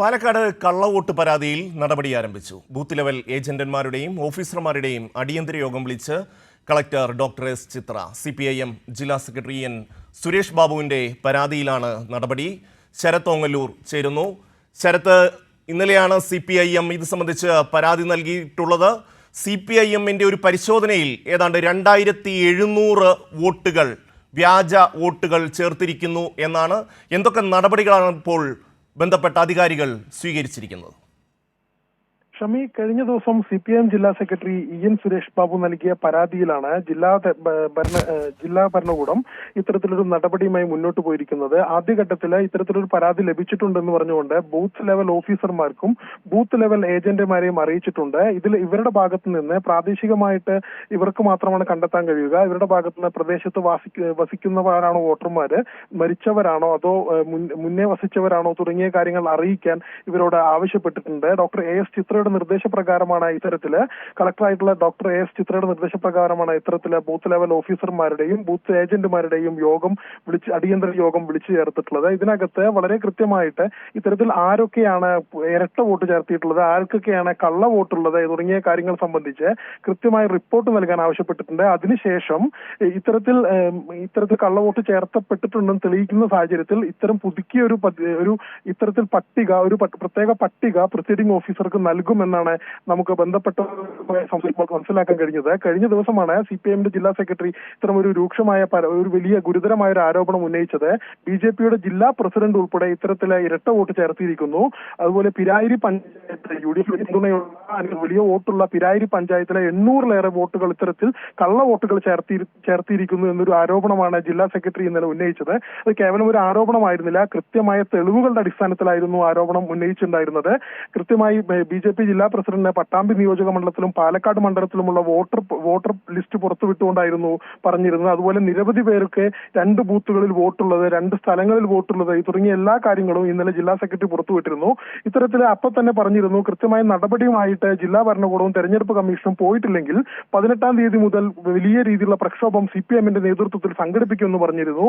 പാലക്കാട് കള്ളവോട്ട് പരാതിയിൽ നടപടി ആരംഭിച്ചു. ബൂത്ത് ലെവൽ ഏജന്റന്മാരുടെയും ഓഫീസർമാരുടെയും അടിയന്തര യോഗം വിളിച്ച് collector doctor S Chithra C P I M ജില്ലാ സെക്രട്ടറി എൻ സുരേഷ് ബാബുവിന്റെ പരാതിയിലാണ് നടപടി. ശരത് ഓങ്ങല്ലൂർ ചേരുന്നു. ശരത്ത് ഇന്നലെയാണ് സി പി ഐ എം ഇത് സംബന്ധിച്ച് പരാതി നൽകിയിട്ടുള്ളത്. സി പി ഐ എമ്മിന്റെ ഒരു പരിശോധനയിൽ ഏതാണ്ട് രണ്ടായിരത്തി എഴുന്നൂറ് വോട്ടുകൾ വ്യാജ വോട്ടുകൾ ചേർത്തിരിക്കുന്നു എന്നാണ്. എന്തൊക്കെ നടപടികളാണ് ഇപ്പോൾ ബന്ധപ്പെട്ട അധികാരികൾ സ്വീകരിച്ചിരിക്കുന്നത്. ഷമി കഴിഞ്ഞ ദിവസം സി പി എം ജില്ലാ secretary E N Suresh Babu നൽകിയ പരാതിയിലാണ് ജില്ലാ ഭരണ ജില്ലാ ഭരണകൂടം ഇത്തരത്തിലൊരു നടപടിയുമായി മുന്നോട്ട് പോയിരിക്കുന്നത്. ആദ്യഘട്ടത്തിൽ ഇത്തരത്തിലൊരു പരാതി ലഭിച്ചിട്ടുണ്ടെന്ന് പറഞ്ഞുകൊണ്ട് ബൂത്ത് ലെവൽ ഓഫീസർമാർക്കും ബൂത്ത് ലെവൽ ഏജന്റുമാരെയും അറിയിച്ചിട്ടുണ്ട്. ഇതിൽ ഇവരുടെ ഭാഗത്ത് നിന്ന് പ്രാദേശികമായിട്ട് ഇവർക്ക് മാത്രമാണ് കണ്ടെത്താൻ കഴിയുക. ഇവരുടെ ഭാഗത്ത് നിന്ന് പ്രദേശത്ത് വാസിക്ക വസിക്കുന്നവരാണോ വോട്ടർമാര്? മരിച്ചവരാണോ അതോ മുന്നേ വസിച്ചവരാണോ തുടങ്ങിയ കാര്യങ്ങൾ അറിയിക്കാൻ ഇവരോട് ആവശ്യപ്പെട്ടിട്ടുണ്ട്. ഡോക്ടർ എ എസ് ചിത്രയുടെ നിർദ്ദേശപ്രകാരമാണ് ഇത്തരത്തിൽ. കളക്ടറായിട്ടുള്ള ഡോക്ടർ എ എസ് ചിത്രയുടെ നിർദ്ദേശപ്രകാരമാണ് ഇത്തരത്തിൽ ബൂത്ത് ലെവൽ ഓഫീസർമാരുടെയും ബൂത്ത് ഏജന്റുമാരുടെയും യോഗം വിളിച്ച് അടിയന്തര യോഗം വിളിച്ചു ചേർത്തിട്ടുള്ളത്. ഇതിനകത്ത് വളരെ കൃത്യമായിട്ട് ഇത്തരത്തിൽ ആരൊക്കെയാണ് ഇരട്ട വോട്ട് ചേർത്തിയിട്ടുള്ളത് ആർക്കൊക്കെയാണ് കള്ള വോട്ടുള്ളത് തുടങ്ങിയ കാര്യങ്ങൾ സംബന്ധിച്ച് കൃത്യമായി റിപ്പോർട്ട് നൽകാൻ ആവശ്യപ്പെട്ടിട്ടുണ്ട്. അതിനുശേഷം ഇത്തരത്തിൽ ഇത്തരത്തിൽ കള്ളവോട്ട് ചേർത്തപ്പെട്ടിട്ടുണ്ടെന്ന് തെളിയിക്കുന്ന സാഹചര്യത്തിൽ ഇത്തരം പുതുക്കിയ ഒരു ഒരു ഇത്തരത്തിൽ പട്ടിക ഒരു പ്രത്യേക പട്ടിക പ്രിസൈഡിംഗ് ഓഫീസർക്ക് നൽകുമെന്നാണ് നമുക്ക് ബന്ധപ്പെട്ടവരുമായി സംസാരിക്കുമ്പോൾ മനസ്സിലാക്കാൻ കഴിഞ്ഞത്. കഴിഞ്ഞ ദിവസമാണ് സി പി എമ്മിന്റെ ജില്ലാ സെക്രട്ടറി ഇത്തരം ഒരു രൂക്ഷമായ ഒരു വലിയ ഗുരുതരമായ ഒരു ആരോപണം ഉന്നയിച്ചത്. ബി ജെ പിയുടെ ജില്ലാ പ്രസിഡന്റ് ഉൾപ്പെടെ ഇത്തരത്തിലെ ഇരട്ട വോട്ട് ചേർത്തിയിരിക്കുന്നു അതുപോലെ Pirayiri panchayat U D F പിന്തുണയുള്ള വലിയ വോട്ടുള്ള പിരായിരി പഞ്ചായത്തിലെ എണ്ണൂറിലേറെ വോട്ടുകൾ ഇത്തരത്തിൽ കള്ള വോട്ടുകൾ ചേർത്തി ചേർത്തിയിരിക്കുന്നു എന്നൊരു ആരോപണമാണ് ജില്ലാ സെക്രട്ടറി ഇന്നലെ ഉന്നയിച്ചത്. അത് കേവലം ഒരു ആരോപണമായിരുന്നില്ല. കൃത്യമായ തെളിവുകളുടെ അടിസ്ഥാനത്തിലായിരുന്നു ആരോപണം ഉന്നയിച്ചിട്ടുണ്ടായിരുന്നത്. കൃത്യമായി ബി ജെ പി ജില്ലാ പ്രസിഡന്റിന് പട്ടാമ്പി നിയോജക മണ്ഡലത്തിലും പാലക്കാട് മണ്ഡലത്തിലുമുള്ള വോട്ടർ വോട്ടർ ലിസ്റ്റ് പുറത്തുവിട്ടുകൊണ്ടായിരുന്നു പറഞ്ഞിരുന്നത്. അതുപോലെ നിരവധി പേർക്ക് രണ്ട് ബൂത്തുകളിൽ വോട്ടുള്ളത് രണ്ട് സ്ഥലങ്ങളിൽ വോട്ടുള്ളത് തുടങ്ങിയ എല്ലാ കാര്യങ്ങളും ഇന്നലെ ജില്ലാ സെക്രട്ടറി പുറത്തുവിട്ടിരുന്നു. ഇത്തരത്തിൽ അപ്പൊ തന്നെ പറഞ്ഞിരുന്നു കൃത്യമായ നടപടിയുമായിട്ട് ജില്ലാ ഭരണകൂടവും തെരഞ്ഞെടുപ്പ് കമ്മീഷനും പോയിട്ടില്ലെങ്കിൽ പതിനെട്ടാം തീയതി മുതൽ വലിയ രീതിയിലുള്ള പ്രക്ഷോഭം സി പി എമ്മിന്റെ നേതൃത്വത്തിൽ സംഘടിപ്പിക്കുമെന്ന് പറഞ്ഞിരുന്നു.